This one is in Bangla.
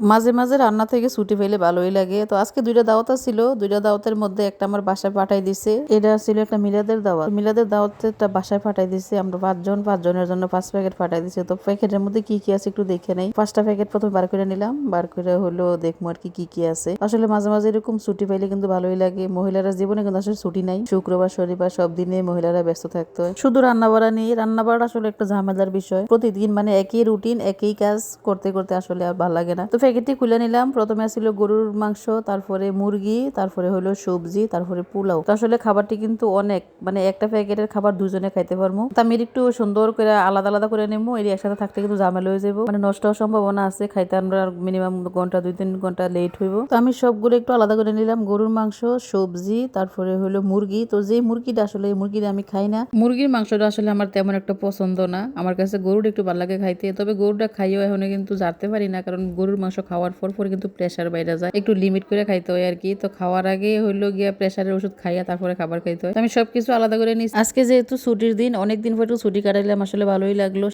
মাঝে মাঝে রান্না থেকে ছুটি পেলে ভালোই লাগে। তো আজকে দুইটা দাওয়াত ছিল দুইটা দাওয়াতের মধ্যে একটা আমার বাসায় পাঠাই দিছে। এটা ছিল একটা মিলাদের দাওয়াত। মিলাদের একটা বাসায় পাঠাই দিছে। আমরা পাঁচজন, পাঁচজনের জন্য পাঁচ প্যাকেট পাঠাই দিছে। তো প্যাকেটের মধ্যে কি কি আছে একটু দেখে নেই। পাঁচটা প্যাকেট প্রথমে বার করে নিলাম। বার করে হলো দেখব আর কি কি কি আছে। আসলে মাঝে মাঝে এরকম ছুটি পাইলে কিন্তু ভালোই লাগে। মহিলারা জীবনে কিন্তু আসলে ছুটি নাই। শুক্রবার, শনিবার সব দিনে মহিলারা ব্যস্ত থাকতে হয়। শুধু রান্না বাড়া নিয়ে রান্না বাড়া আসলে একটা ঝামেলার বিষয়। প্রতিদিন মানে একই রুটিন একই কাজ করতে করতে আসলে আর ভালো লাগে না। তো প্যাকেটটি খুলে নিলাম। প্রথমে ছিল গরুর মাংস, তারপরে মুরগি, তারপরে হলো সবজি, তারপরে পোলাও। তো আসলে খাবারটি কিন্তু অনেক মানে একটা প্যাকেটের খাবার দুজনে খাইতে পারব তা আমি একটু সুন্দর করে আলাদা আলাদা করে নেব এর একসাথে থাকতে কিন্তু ঝামেলা হয়ে যাব মানে নষ্ট হওয়ার সম্ভাবনা আছে, খাইতে আমরা মিনিমাম ঘণ্টা, দুই তিন ঘণ্টা লেট হইব। তো আমি সবগুলো একটু আলাদা করে নিলাম, গরুর মাংস, সবজি, তারপরে হলো মুরগি। তো যে মুরগিটা আসলে, এই মুরগিটা আমি খাই না। মুরগির মাংসটা আসলে আমার তেমন একটা পছন্দ না। আমার কাছে গরুর একটু ভালো লাগে খাইতে। তবে গরুটা খাইও এখন কিন্তু জানতে পারি না, কারণ গরুর মাংস খাওয়ার পর পরে কিন্তু প্রেশার বাইরে যায়। একটু লিমিট করে খাইতে হয় আর কি তো খাওয়ার আগে হইল গিয়া প্রেশারের ওষুধ খাইয়া তারপরে খাবার খাইতে হয়। আমি সবকিছু আলাদা করে নিই আজকে যেহেতু ছুটির দিন অনেক দিন পর একটু ছুটি কাটাইলাম, আসলে ভালোই লাগল।